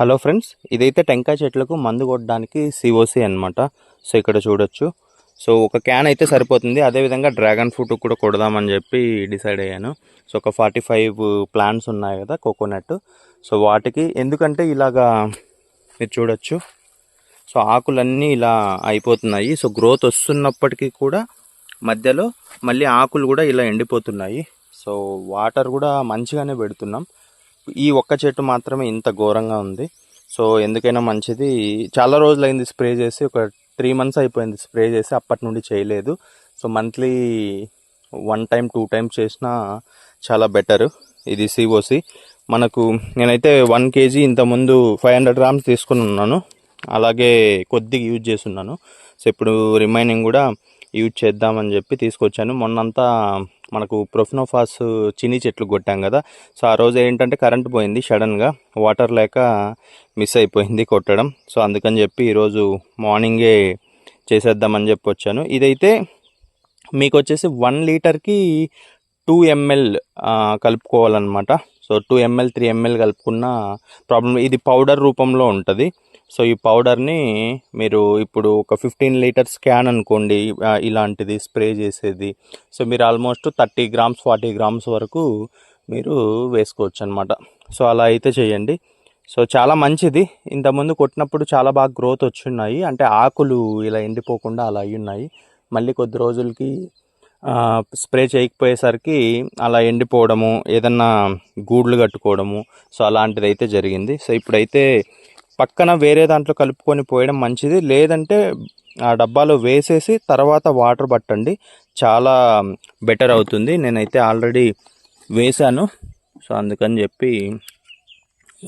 Hello friends ఇదైతే టెంకాయ చెట్లకు మందు కొట్టడానికి సిఓసి అనమాట సో ఇక్కడ చూడొచ్చు. సో ఒక క్యాన్ అయితే సరిపోతుంది. అదేవిధంగా డ్రాగన్ ఫ్రూట్ కూడా కొడదామని చెప్పి డిసైడ్ అయ్యాను. సో ఒక ఫార్టీ ఫైవ్ ప్లాంట్స్ ఉన్నాయి కదా కోకోనట్. సో వాటికి ఎందుకంటే ఇలాగా మీరు చూడొచ్చు. సో ఆకులన్నీ ఇలా అయిపోతున్నాయి. సో గ్రోత్ వస్తున్నప్పటికీ కూడా మధ్యలో మళ్ళీ ఆకులు కూడా ఇలా ఎండిపోతున్నాయి. సో వాటర్ కూడా మంచిగానే పెడుతున్నాం. ఈ ఒక్క చెట్టు మాత్రమే ఇంత ఘోరంగా ఉంది. సో ఎందుకైనా మంచిది. చాలా రోజులైంది స్ప్రే చేసి ఒక త్రీ మంత్స్ అయిపోయింది స్ప్రే చేసి అప్పటి నుండి చేయలేదు. So monthly one time two time చేసినా చాలా బెటర్. ఇది సిఓసి మనకు నేనైతే వన్ కేజీ ఇంతకుముందు ఫైవ్ హండ్రెడ్ గ్రామ్స్ తీసుకుని ఉన్నాను. అలాగే కొద్దిగా యూజ్ చేస్తున్నాను సో ఇప్పుడు రిమైనింగ్ కూడా యూజ్ చేద్దామని చెప్పి తీసుకొచ్చాను. మొన్నంతా మనకు ప్రొఫినోఫాస్ చిన్ని చెట్లు కొట్టాం కదా. సో ఆ రోజు ఏంటంటే కరెంట్ పోయింది సడన్గా వాటర్ లేక మిస్ అయిపోయింది కొట్టడం. సో అందుకని చెప్పి ఈరోజు మార్నింగే చేసేద్దామని చెప్పి వచ్చాను. ఇదైతే మీకు వచ్చేసి వన్ లీటర్కి టూ ఎంఎల్ కలుపుకోవాలన్నమాట. So two ML three ML కలుపుకున్న ప్రాబ్లం. ఇది పౌడర్ రూపంలో ఉంటుంది. సో ఈ పౌడర్ని మీరు ఇప్పుడు ఒక ఫిఫ్టీన్ లీటర్స్ క్యాన్ అనుకోండి ఇలాంటిది స్ప్రే చేసేది. సో మీరు almost thirty grams forty grams వరకు మీరు వేసుకోవచ్చు అనమాట సో అలా అయితే చేయండి. సో చాలా మంచిది. ఇంతకుముందు కొట్టినప్పుడు చాలా బాగా గ్రోత్ వచ్చున్నాయి. అంటే ఆకులు ఇలా ఎండిపోకుండా అలా అయి ఉన్నాయి మళ్ళీ కొద్ది రోజులకి స్ప్రే చేయకపోయేసరికి అలా ఎండిపోవడము ఏదన్నా గూడ్లు కట్టుకోవడము సో అలాంటిది అయితే జరిగింది. సో ఇప్పుడైతే పక్కన వేరే దాంట్లో కలుపుకొని పోయడం మంచిది. లేదంటే ఆ డబ్బాలో వేసేసి తర్వాత వాటర్ పట్టండి. చాలా బెటర్ అవుతుంది. నేనైతే ఆల్రెడీ వేశాను. సో అందుకని చెప్పి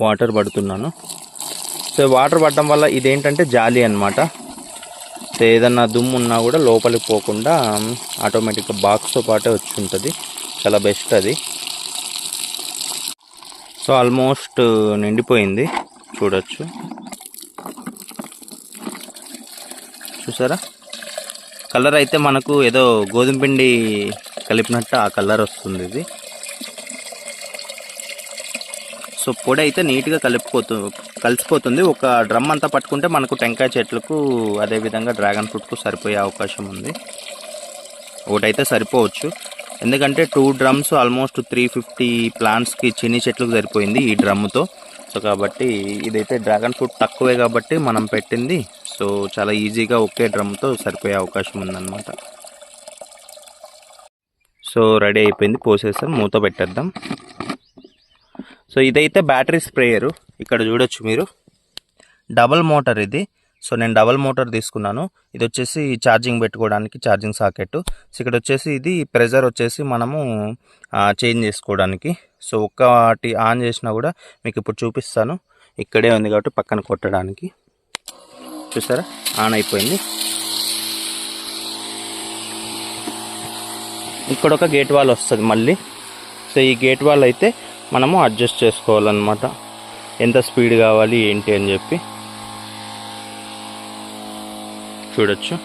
వాటర్ పడుతున్నాను. సో వాటర్ పడడం వల్ల ఇదేంటంటే జాలి అనమాట సో ఏదన్నా దుమ్ము ఉన్నా కూడా లోపలికి పోకుండా ఆటోమేటిక్గా బాక్స్తో పాటే వచ్చి ఉంటుంది. చాలా బెస్ట్ అది. సో ఆల్మోస్ట్ నిండిపోయింది. చూడొచ్చు. చూసారా? కలర్ అయితే మనకు ఏదో గోధుమ పిండి కలిపినట్టు ఆ కలర్ వస్తుంది ఇది. సో పొడి అయితే నీట్గా కలిపిపోతు కలిసిపోతుంది. ఒక డ్రమ్ అంతా పట్టుకుంటే మనకు టెంకాయ చెట్లకు అదేవిధంగా డ్రాగన్ ఫ్రూట్కు సరిపోయే అవకాశం ఉంది. ఒకటైతే సరిపోవచ్చు. ఎందుకంటే two drums almost three fifty ప్లాంట్స్కి చిన్ని చెట్లకు సరిపోయింది ఈ డ్రమ్తో సో కాబట్టి ఇదైతే డ్రాగన్ ఫ్రూట్ తక్కువే కాబట్టి మనం పెట్టింది. సో చాలా ఈజీగా ఒకే డ్రమ్తో సరిపోయే అవకాశం ఉందన్నమాట. సో రెడీ అయిపోయింది పోసేసాం మూత పెట్టేద్దాం. సో ఇదైతే బ్యాటరీ స్ప్రేయరు. ఇక్కడ చూడొచ్చు మీరు. డబల్ మోటార్ ఇది. సో నేను డబల్ మోటార్ తీసుకున్నాను. ఇది వచ్చేసి ఛార్జింగ్ పెట్టుకోవడానికి ఛార్జింగ్ సాకెట్ సో ఇక్కడ వచ్చేసి ఇది ప్రెజర్ వచ్చేసి మనము చేంజ్ చేసుకోవడానికి. సో ఒక్కటి ఆన్ చేసినా కూడా మీకు ఇప్పుడు చూపిస్తాను. ఇక్కడే ఉంది కాబట్టి పక్కన కొట్టడానికి. చూసారా? ఆన్ అయిపోయింది. ఇక్కడ ఒక గేట్ వాల్ వస్తుంది మళ్ళీ. సో ఈ గేట్ వాల్ అయితే మనము అడ్జస్ట్ చేసుకోవాలన్నమాట. ఎంత స్పీడ్ కావాలి ఏంటి అని చెప్పి. చూడొచ్చు.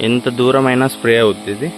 ఎంత దూరమైనా స్ప్రే అవుతుంది ఇది.